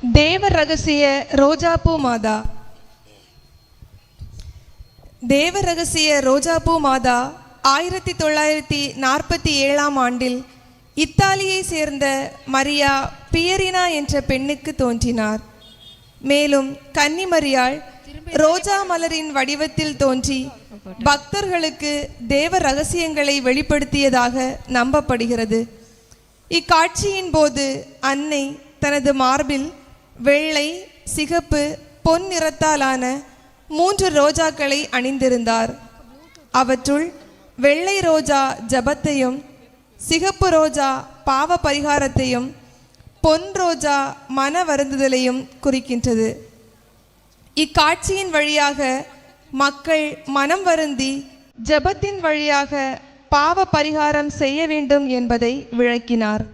தேவ ரகசிய ரோஜாப்பூ மாதா. தேவ ரகசிய ரோஜாப்பூ மாதா ஆயிரத்தி தொள்ளாயிரத்தி நாற்பத்தி ஏழாம் ஆண்டில் இத்தாலியை சேர்ந்த மரியா பியரினா என்ற பெண்ணுக்கு தோன்றினார். மேலும் கன்னிமரியாள் ரோஜா மலரின் வடிவத்தில் தோன்றி பக்தர்களுக்கு தேவ ரகசியங்களை வெளிப்படுத்தியதாக நம்பப்படுகிறது. இக்காட்சியின் போது அன்னை தனது மார்பில் வெள்ளை சிகப்பு பொன் நிறத்தாலான மூன்று ரோஜாக்களை அணிந்திருந்தார். அவற்றுள் வெள்ளை ரோஜா ஜபத்தையும் சிகப்பு ரோஜா பாவ பரிகாரத்தையும் பொன் ரோஜா மன வருந்துதலையும் குறிக்கின்றது. இக்காட்சியின் வழியாக மக்கள் மனம் வருந்தி ஜெபத்தின் வழியாக பாவ பரிகாரம் செய்ய வேண்டும் என்பதை விளக்கினார்.